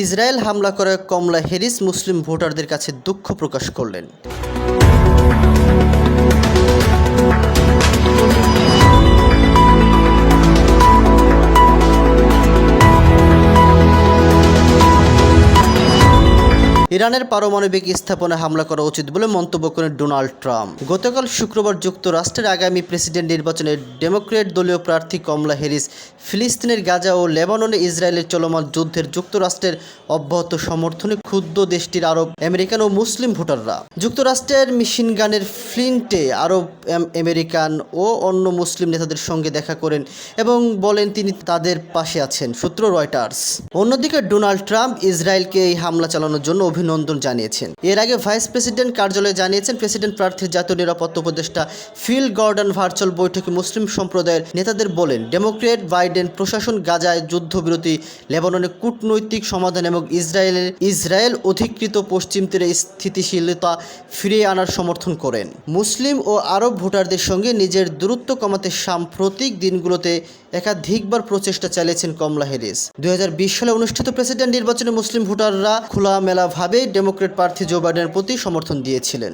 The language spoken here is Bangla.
ইসরায়েল হামলা করে কমলা হ্যারিস মুসলিম ভোটারদের কাছে দুঃখ প্রকাশ করলেন। ইরানের পারমাণবিক স্থাপনায় হামলা করা উচিত বলে মন্তব্য করেন ডোনাল্ড ট্রাম্প। গতকাল শুক্রবার যুক্তরাষ্ট্রের আগামী প্রেসিডেন্ট নির্বাচনে ডেমোক্রেট দলীয় প্রার্থী কমলা হ্যারিস ফিলিস্তিনের গাজা ও লেবাননে ইসরায়েলের চলমান যুদ্ধের যুক্তরাষ্ট্রের অব্যাহত সমর্থনে ক্ষুদ্র দেশটির আরব, আমেরিকান ও মুসলিম ভোটাররা। যুক্তরাষ্ট্রের মিশিনগানের ফ্লিন্টে আরব আমেরিকান ও অন্য মুসলিম নেতাদের সঙ্গে দেখা করেন এবং বলেন তিনি তাদের পাশে আছেন, সূত্র রয়টার্স। অন্যদিকে ডোনাল্ড ট্রাম্প ইসরায়েলকে এই হামলা চালানোর জন্য অভিনন্দন জানিয়েছেন। এর আগে ভাইস প্রেসিডেন্ট কার্যালয়ে জানিয়েছেন, প্রেসিডেন্ট প্রার্থীর জাতীয় নিরাপত্তা উপদেষ্টা ফিল গর্ডন ভার্চুয়াল বৈঠকে মুসলিম সম্প্রদায়ের নেতাদের বলেন, ডেমোক্রেট বাইডেন প্রশাসন গাজায় যুদ্ধবিরতি, লেবাননে কূটনৈতিক সমাধান এবং ইসরায়েলের ইসরায়েল অধিকৃত পশ্চিম তীরে স্থিতিশীলতা ফিরিয়ে আনার সমর্থন করেন। মুসলিম ও আরব ভোটারদের সঙ্গে নিজের দূরত্ব কমাতে সাম্প্রতিক দিনগুলোতে একাধিকবার প্রচেষ্টা চালিয়েছেন কমলা হ্যারিস। দুই হাজার বিশ সালে অনুষ্ঠিত প্রেসিডেন্ট নির্বাচনে মুসলিম ভোটাররা খোলামেলাভাবেই ডেমোক্রেট প্রার্থী জো বাইডেনের প্রতি সমর্থন দিয়েছিলেন।